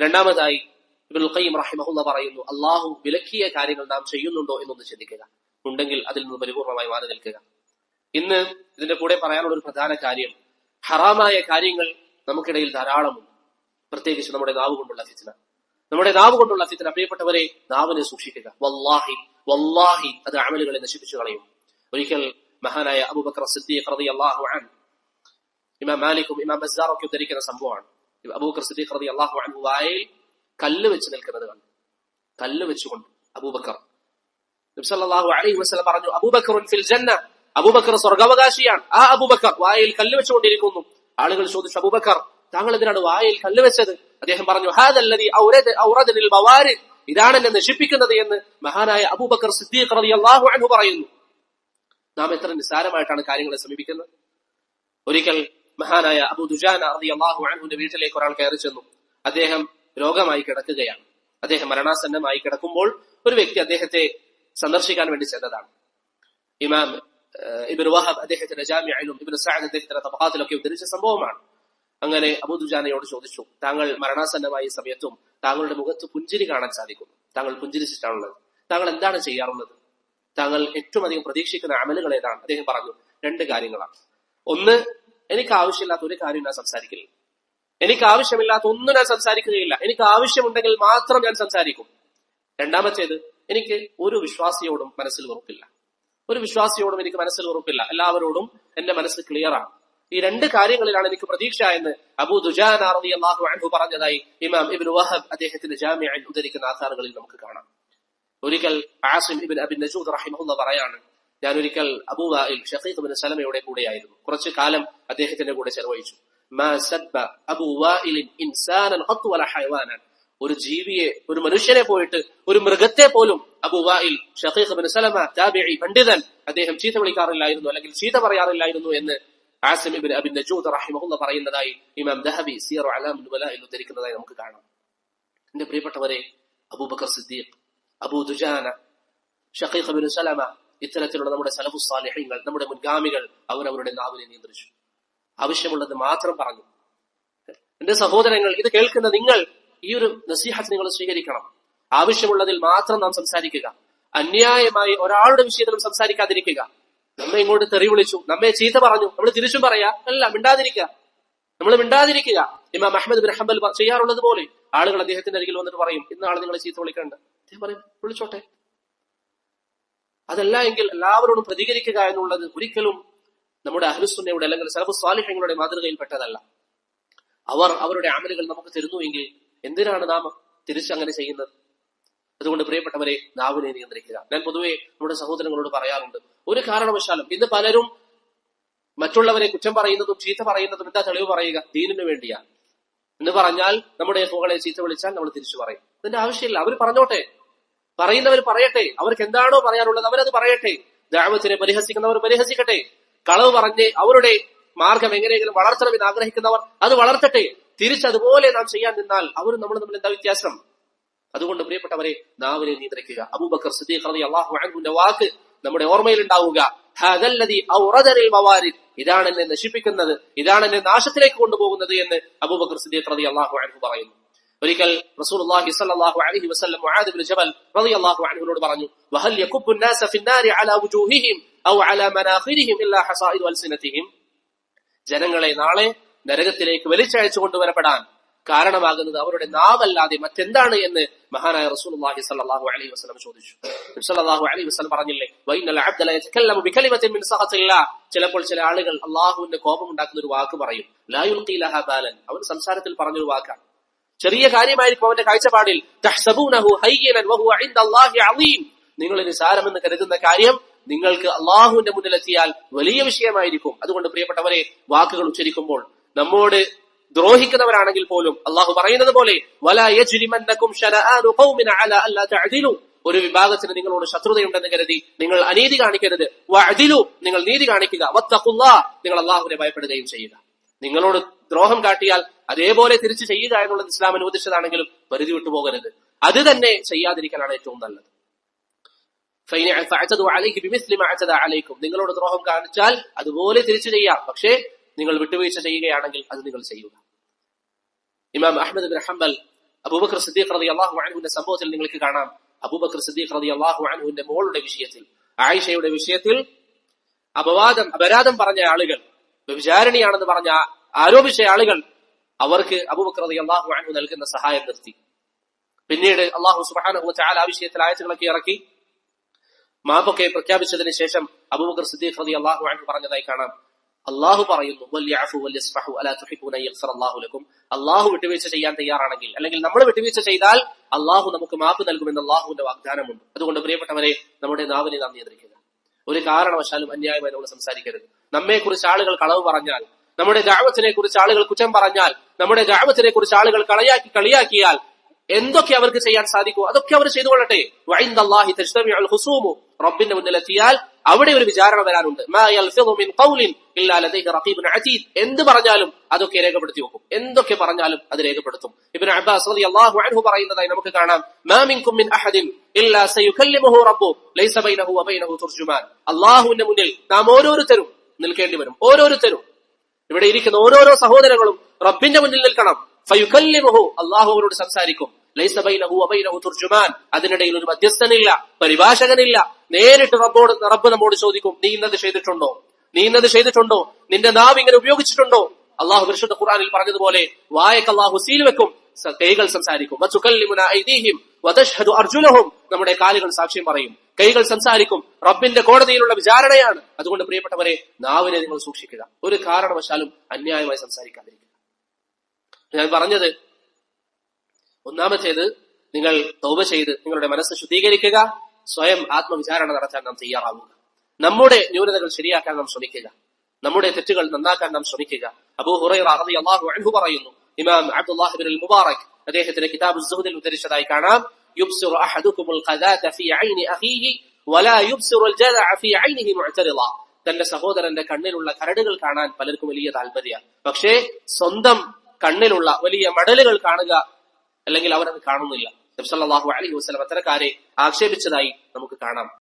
രണ്ടാമതായി ഇബ്നുൽ ഖയ്യിം പറയുന്നു അള്ളാഹു വിലക്കിയ കാര്യങ്ങൾ നാം ചെയ്യുന്നുണ്ടോ എന്നൊന്ന് ചിന്തിക്കുക. ഉണ്ടെങ്കിൽ അതിൽ നിന്ന് പരിപൂർണമായി മാറി നിൽക്കുക. ഇന്ന് ഇതിന്റെ കൂടെ പറയാനുള്ള ഒരു പ്രധാന കാര്യം ഹറാമായ കാര്യങ്ങൾ നമുക്കിടയിൽ ധാരാളമുണ്ട്. പ്രത്യേകിച്ച് നമ്മുടെ നാവ് കൊണ്ടുള്ള ഫിത്ന. നമ്മുടെ നാവ് കൊണ്ടുള്ള ഫിത്ന പ്രിയപ്പെട്ടവരെ നാവിനെ സൂക്ഷിക്കുക. വല്ലാഹി വല്ലാഹി അത് അമലുകളെ നശിപ്പിച്ചു കളയും. ഒരിക്കൽ മഹാനായ അബൂബക്കർ സിദ്ദീഖ് റളിയല്ലാഹു അൻഹു ഇമാം മാലിക്കും ഇമാം ബസ്സാറും ഒക്കെ ഉദ്ധരിക്കുന്ന സംഭവമാണ്. അബൂബക്കർ സിദ്ദീഖ് റളിയല്ലാഹു അൻഹു വായിൽ കല്ല് വെച്ച് നിൽക്കുന്നത് കണ്ടു. കല്ല് വെച്ചുകൊണ്ട് അബൂബക്കർ അലൈഹി പറഞ്ഞു അബൂബക്കർ ഫിൽ ജന്ന അബൂബക്കർ സ്വർഗാവകാശിയാണ്. ആ അബൂബക്കർ വായിൽ കല്ല് വെച്ചുകൊണ്ടിരിക്കുന്നു. ആളുകൾ ചോദിച്ചു അബൂബക്കർ താങ്കൾ എന്തിനാണ് വായിൽ കല്ല് വെച്ചത്? അദ്ദേഹം പറഞ്ഞു ഹാദല്ലദി ഔറദനിൽ ഇതാണ് എന്നെ നശിപ്പിക്കുന്നത് എന്ന് മഹാനായ അബൂബക്കർ സിദ്ദീഖ് റതി അള്ളാഹു അൻഹു പറയുന്നു. നാം എത്ര നിസ്സാരമായിട്ടാണ് കാര്യങ്ങളെ സമീപിക്കുന്നത്? ഒരിക്കൽ മഹാനായ അബു ദുജാന അള്ളാഹു അൻഹുന്റെ വീട്ടിലേക്ക് ഒരാൾ കയറി ചെന്നു. അദ്ദേഹം രോഗമായി കിടക്കുകയാണ്. അദ്ദേഹം മരണാസന്നമായി കിടക്കുമ്പോൾ ഒരു വ്യക്തി അദ്ദേഹത്തെ സന്ദർശിക്കാൻ വേണ്ടി ചെന്നതാണ്. ഇമാം ഇബിൻ വഹാബ് അദ്ദേഹത്തിന്റെ ജാമ്യയിലും ഇബിൻ സഅദ് അദ്ദേഹത്തിന്റെ തപാത്തിലൊക്കെ ഉദ്ധരിച്ച സംഭവമാണ്. അങ്ങനെ അബൂ ദുജാനയോട് ചോദിച്ചു താങ്കൾ മരണാസന്നമായ സമയത്തും താങ്കളുടെ മുഖത്ത് പുഞ്ചിരി കാണാൻ സാധിക്കുന്നു. താങ്കൾ പുഞ്ചിരിച്ചിട്ടാണുള്ളത്. താങ്കൾ എന്താണ് ചെയ്യാറുള്ളത്? താങ്കൾ ഏറ്റവും അധികം പ്രതീക്ഷിക്കുന്ന അമലുകൾ ഏതാണ്? അദ്ദേഹം പറഞ്ഞു രണ്ട് കാര്യങ്ങളാണ്. ഒന്ന് എനിക്ക് ആവശ്യമില്ലാത്ത ഒരു കാര്യം ഞാൻ സംസാരിക്കില്ല. എനിക്ക് ആവശ്യമില്ലാത്ത ഒന്നും ഞാൻ സംസാരിക്കുകയില്ല. എനിക്ക് ആവശ്യമുണ്ടെങ്കിൽ മാത്രം ഞാൻ സംസാരിക്കും. രണ്ടാമത്തേത് എനിക്ക് ഒരു വിശ്വാസിയോടും മനസ്സിൽ വെറുപ്പില്ല. ഒരു വിശ്വാസിയോടും എനിക്ക് മനസ്സിൽ ഉറപ്പില്ല എല്ലാവരോടും എന്റെ മനസ്സ് ക്ലിയർ ആണ്. ഈ രണ്ട് കാര്യങ്ങളിലാണ് എനിക്ക് പ്രതീക്ഷ എന്ന് അബൂ ദുജാൻ അള്ളാഹു അൻഹു പറഞ്ഞതായി ഇമാം ഇബിൻ വഹബ് അദ്ദേഹത്തിന്റെ ജാമ്യയിൽ ഉദ്ധരിക്കുന്ന ആധാറുകളിൽ നമുക്ക് കാണാം. ഒരിക്കൽ ആസിം ഇബിൻ അബിൻ നജൂദ് റഹിമഹുല്ല പറയാണ് ഞാൻ ഒരിക്കൽ അബൂവായിൽ ഷഖീഖ് ബിൻ സലമയുടെ കൂടെയായിരുന്നു. കുറച്ചു കാലം അദ്ദേഹത്തിന്റെ കൂടെ ചെലവഴിച്ചു. ഒരു ജീവിയെ ഒരു മനുഷ്യനെ പോയിട്ട് ഒരു മൃഗത്തെ പോലും അബൂ വായിൽ ഷഖീഖ് ബിൻ സലമ താബിഈ പണ്ഡിതൻ അദ്ദേഹം ചീത്ത വിളിക്കാറില്ലായിരുന്നു അല്ലെങ്കിൽ ചീത്ത പറയാറില്ലായിരുന്നു എന്ന് ആസിം ഇബിൻ അബിൻ നജൂദ് റഹിമഹുല്ല പറയുന്നതായി ഇമാം ദഹബി സിയർ അലാം എന്ന് ഉദ്ധരിക്കുന്നതായി നമുക്ക് കാണാം. എന്റെ പ്രിയപ്പെട്ടവരെ Abu Bakr Siddiq Abu Dujana Shaqiq bin Salama ഇത്തരത്തിലുള്ള നമ്മുടെ സലഹു സാലിഹ്യങ്ങൾ നമ്മുടെ മുൻഗാമികൾ അവരവരുടെ നാവിനെ നിയന്ത്രിച്ചു. ആവശ്യമുള്ളത് മാത്രം പറഞ്ഞു. എന്റെ സഹോദരങ്ങൾ ഇത് കേൾക്കുന്ന നിങ്ങൾ ഈ ഒരു നസീഹത്ത് നിങ്ങൾ സ്വീകരിക്കണം. ആവശ്യമുള്ളതിൽ മാത്രം നാം സംസാരിക്കുക. അന്യായമായി ഒരാളുടെ വിഷയത്തിലും സംസാരിക്കാതിരിക്കുക. നമ്മെ ഇങ്ങോട്ട് തെറി വിളിച്ചു നമ്മെ ചീത്ത പറഞ്ഞു നമ്മൾ തിരിച്ചും പറയാ അല്ല മിണ്ടാതിരിക്കുക. നമ്മൾ മിണ്ടാതിരിക്കുക. ഇമാം അഹമ്മദ് ബിൻ ഹംബൽ ചെയ്യാറുള്ളത് പോലെ ആളുകൾ അദ്ദേഹത്തിന്റെ അരികിൽ വന്നിട്ട് പറയും ഇന്നാൾ നിങ്ങളെ ചീത്ത വിളിക്കണ്ട. അദ്ദേഹം പറയും വിളിച്ചോട്ടെ. അതല്ല എങ്കിൽ എല്ലാവരോടും പ്രതികരിക്കുക എന്നുള്ളത് ഒരിക്കലും നമ്മുടെ അഹ്ലുസുന്നയുടെ അല്ലെങ്കിൽ സലഫു സ്വാലിഹ്യങ്ങളുടെ മാതൃകയിൽപ്പെട്ടതല്ല. അവർ അവരുടെ അമലുകൾ നമുക്ക് തരുന്നുവെങ്കിൽ എന്തിനാണ് നാം തിരിച്ചങ്ങനെ ചെയ്യുന്നത്? അതുകൊണ്ട് പ്രിയപ്പെട്ടവരെ നാവിനെ നിയന്ത്രിക്കുക. ഞാൻ പൊതുവെ നമ്മുടെ സഹോദരങ്ങളോട് പറയാറുണ്ട്. ഒരു കാരണവശാലും ഇന്ന് പലരും മറ്റുള്ളവരെ കുറ്റം പറയുന്നതും ചീത്ത പറയുന്നതും എന്താ തെളിവ് പറയുക? ദീനിനു വേണ്ടിയാണ് എന്ന് പറഞ്ഞാൽ നമ്മുടെ ഫോകളെ ചീത്ത വിളിച്ചാൽ നമ്മൾ തിരിച്ചു പറയും. ഇതിന്റെ ആവശ്യമില്ല. അവർ പറഞ്ഞോട്ടെ. പറയുന്നവർ പറയട്ടെ. അവർക്ക് എന്താണോ പറയാനുള്ളത് അവരത് പറയട്ടെ. ദാവത്തിനെ പരിഹസിക്കുന്നവർ പരിഹസിക്കട്ടെ. കളവ് പറഞ്ഞ് അവരുടെ മാർഗം എങ്ങനെയെങ്കിലും വളർത്തണമെന്ന് ആഗ്രഹിക്കുന്നവർ അത് വളർത്തട്ടെ. തിരിച്ചതുപോലെ നാം ചെയ്യാൻ നിന്നാൽ അവരും നമ്മൾ തമ്മിൽ എന്താ വ്യത്യാസം? അതുകൊണ്ട് പ്രിയപ്പെട്ടവരെ നാവിനെ നിയന്ത്രിക്കുക. അബൂബക്കർ സിദ്ദീഖ് അള്ളാഹു അൻഹുവിന്റെ വാക്ക് നമ്മുടെ ഓർമ്മയിൽ ഉണ്ടാവുക ഇതാണ് എന്നെ നശിപ്പിക്കുന്നത്. ഇതാണ് എന്നെ നാശത്തിലേക്ക് കൊണ്ടുപോകുന്നത് എന്ന് അബൂബക്കർ സിദ്ദീഖ് അള്ളാഹു അൻഹു പറയുന്നു. ഒരിക്കൽ റസൂലുള്ളാഹി സ്വല്ലല്ലാഹു അലൈഹി വസല്ലം മുആദ് ഇബ്നു ജബൽ റളിയല്ലാഹു അൻഹുവിനോട് പറഞ്ഞു വഹൽ യകുബ്ബു الناس في النار على وجوههم او على مناخرهم الا حصائد അൽസിനതിഹിം ജനങ്ങളെ നാളെ നരകത്തിലേക്ക് വലിച്ചയച്ചു കൊണ്ടുവരപ്പെടാൻ കാരണമാകുന്നത് അവരുടെ നാവല്ലാതെ മറ്റെന്താണ് എന്ന് മഹാനായ റസൂലുള്ളാഹി സ്വല്ലല്ലാഹു അലൈഹി വസല്ലം ചോദിച്ചു നബി സല്ലല്ലാഹു അലൈഹി വസല്ലം പറഞ്ഞില്ലേ വൈനൽ അബ്ദ ല യതകല്ലമു ബികലിമത്തിൻ മിൻ സഖത്തില്ലാ ചിലപ്പോൾ ചില ആളുകൾ അള്ളാഹുവിന്റെ കോപം ഉണ്ടാക്കുന്ന ഒരു വാക്ക് പറയും ലാ യുൽഖി ലഹാ ബാലൻ അവൻ സംസാരത്തിൽ പറഞ്ഞൊരു വാക്കാണ് ചെറിയ കാര്യമായിരിക്കും അവന്റെ കാഴ്ചപ്പാടിൽ. നിങ്ങൾ നിസാരമെന്ന് കരുതുന്ന കാര്യം നിങ്ങൾക്ക് അള്ളാഹുവിന്റെ മുന്നിലെത്തിയാൽ വലിയ വിഷയമായിരിക്കും. അതുകൊണ്ട് പ്രിയപ്പെട്ടവരെ വാക്കുകൾ ഉച്ചരിക്കുമ്പോൾ നമ്മോട് ദ്രോഹിക്കുന്നവരാണെങ്കിൽ പോലും അള്ളാഹു പറയുന്നത് പോലെ. ഒരു വിഭാഗത്തിന് നിങ്ങളോട് ശത്രുതയുണ്ടെന്ന് കരുതി നിങ്ങൾ അനീതി കാണിക്കരുത്. നിങ്ങൾ നീതി കാണിക്കുക. നിങ്ങൾ അള്ളാഹുവിനെ ഭയപ്പെടുകയും ചെയ്യുക. നിങ്ങളോട് ദ്രോഹം കാട്ടിയാൽ അതേപോലെ തിരിച്ചു ചെയ്യുക എന്നുള്ളത് ഇസ്ലാം അനുവദിച്ചതാണെങ്കിലും പരിധി വിട്ടുപോകരുത് അത് തന്നെ ചെയ്യാതിരിക്കാനാണ് ഏറ്റവും നല്ലത്. നിങ്ങളോട് ദ്രോഹം കാണിച്ചാൽ അതുപോലെ തിരിച്ചു ചെയ്യാം. പക്ഷേ നിങ്ങൾ വിട്ടുവീഴ്ച ചെയ്യുകയാണെങ്കിൽ അത് നിങ്ങൾ ചെയ്യുക. ഇമാം Ahmad bin Hanbal Abu Bakr Siddiq റതി അള്ളാഹു സംഭവത്തിൽ നിങ്ങൾക്ക് കാണാം. അബൂബക്കർ സിദ്ദീഖ് റതി അള്ളാഹു മോളുടെ വിഷയത്തിൽ ആയിഷയുടെ വിഷയത്തിൽ അപവാദം അപരാധം പറഞ്ഞ ആളുകൾ വ്യഭിചാരിണിയാണെന്ന് പറഞ്ഞ ആരോപിച്ച ആളുകൾ അവർക്ക് അബൂബക്കർ റതി അള്ളാഹു അൻഹു നൽകുന്ന സഹായം നിർത്തി. പിന്നീട് അള്ളാഹു സുബാനഹു ആ വിഷയത്തിൽ ആയത്തുകളൊക്കെ ഇറക്കി. മാപ്പൊക്കെ പ്രഖ്യാപിച്ചതിന് ശേഷം അബൂബക്കർ സിദ്ദീഖ് റതി അള്ളാഹു അൻഹു പറഞ്ഞതായി കാണാം. അള്ളാഹു പറയുന്നു അള്ളാഹു വിട്ടുവീഴ്ച ചെയ്യാൻ തയ്യാറാണെങ്കിൽ അല്ലെങ്കിൽ നമ്മൾ വിട്ടുവീഴ്ച ചെയ്താൽ അള്ളാഹു നമുക്ക് മാപ്പ് നൽകുമെന്ന് അള്ളാഹുവിന്റെ വാഗ്ദാനമുണ്ട്. അതുകൊണ്ട് പ്രിയപ്പെട്ടവരെ നമ്മുടെ നാവിനെ നാം നിയന്ത്രിക്കുക ഒരു കാരണവശാലും അന്യായമായി നമ്മൾ സംസാരിക്കരുത്. നമ്മെ കുറിച്ച് ആളുകൾ കളവ് പറഞ്ഞാൽ നമ്മുടെ ഗ്രാമത്തിനെ കുറിച്ച് ആളുകൾ കുറ്റം പറഞ്ഞാൽ നമ്മുടെ ഗ്രാമത്തിനെ കുറിച്ച് ആളുകൾ കളയാക്കി കളിയാക്കിയാൽ എന്തൊക്കെ അവർക്ക് ചെയ്യാൻ സാധിക്കുമോ അതൊക്കെ അവർ ചെയ്തുകൊള്ളട്ടെ. വൈന്ദല്ലാഹി തജ്തമിഉൽ ഹുസൂമു. റബ്ബിന്റെ മുന്നിലെത്തിയാൽ അവിടെ ഒരു വിചാരണ വരാനുണ്ട്. മിൻ ഖൗലിൻ എന്ത് പറഞ്ഞാലും അതൊക്കെ രേഖപ്പെടുത്തി വെക്കും. എന്തൊക്കെ പറഞ്ഞാലും അത് രേഖപ്പെടുത്തും. ഇബ്നു അബ്ബാസ് അള്ളാഹു അൻഹു പറയുന്നതായി നമുക്ക് കാണാം. മാമിൻകും മിൻ അഹദിൻ ഇല്ലാ റബ്ബു ലൈസ ബൈനഹു വബൈനഹു തുർജുമാൻ അല്ലാഹുവിന്റെ മുന്നിൽ നാം ഓരോരുത്തരും നിൽക്കേണ്ടി വരും. ഓരോരുത്തരും. ഇവിടെ ഇരിക്കുന്ന ഓരോരോ സഹോദരങ്ങളും റബ്ബിന്റെ മുന്നിൽ നിൽക്കണം. ഫയുകല്ലിമുഹു അള്ളാഹു അവരോട് സംസാരിക്കും. ലൈസ ബൈനഹു വബൈനഹു തുർജുമാൻ അതിനിടയിൽ ഒരു മധ്യസ്ഥനില്ല പരിഭാഷകനില്ല. നേരിട്ട് റബ്ബോട് റബ്ബ് നമ്മോട് ചോദിക്കും നീ ഇന്നത് ചെയ്തിട്ടുണ്ടോ? നീ ഇന്നത് ചെയ്തിട്ടുണ്ടോ? നിന്റെ നാവ് ഇങ്ങനെ ഉപയോഗിച്ചിട്ടുണ്ടോ? അള്ളാഹു പരിശുദ്ധ ഖുർആനിൽ പറഞ്ഞതുപോലെ വായക്ക് അള്ളാഹു സീൽ വെക്കും കൈകൾ സംസാരിക്കും. അർജുനഹും നമ്മുടെ കാലുകൾ സാക്ഷ്യം പറയും. കൈകൾ സംസാരിക്കും റബ്ബിന്റെ കോടതിയിലുള്ള വിചാരണയാണ്. അതുകൊണ്ട് പ്രിയപ്പെട്ടവരെ നാവിനെ നിങ്ങൾ സൂക്ഷിക്കുക. ഒരു കാരണവശാലും അന്യായമായി സംസാരിക്കാതിരിക്കുക. ഞാൻ പറഞ്ഞത് ഒന്നാമത്തേത് നിങ്ങൾ തൗബ ചെയ്ത് നിങ്ങളുടെ മനസ്സ് ശുദ്ധീകരിക്കുക സ്വയം ആത്മവിചാരണ നടത്താൻ നാം തയ്യാറാവുക. നമ്മുടെ ന്യൂനതകൾ ശരിയാക്കാൻ നാം ശ്രമിക്കുക. നമ്മുടെ തെറ്റുകൾ നന്നാക്കാൻ നാം ശ്രമിക്കുക. അബൂ ഹുറൈറ അള്ളാഹു അൻഹു പറയുന്നു ഇമാം അബ്ദുല്ലാഹിബിൻ മുബാറക് അദ്ദേഹത്തിന്റെ കിതാബ് സുഹദിൽ ഉദ്ധരിച്ചതായി കാണാം അഹദുകുമുൽ ഖദാത ഫീ ഐനി അഖീഹി വലാ യുബ്സിറു അൽ ജദഅ ഫീ ഐനിഹി മുഅ്തരിള തന്റെ സഹോദരന്റെ കണ്ണിലുള്ള കരടുകൾ കാണാൻ പലർക്കും വലിയ താല്പര്യമാണ് പക്ഷേ സ്വന്തം കണ്ണിലുള്ള വലിയ മടലുകൾ കാണുക അല്ലെങ്കിൽ അവരത് കാണുന്നില്ല. നബ്സല്ലാഹു അലൈഹി വസ്ലം അത്തരക്കാരെ ആക്ഷേപിച്ചതായി നമുക്ക് കാണാം.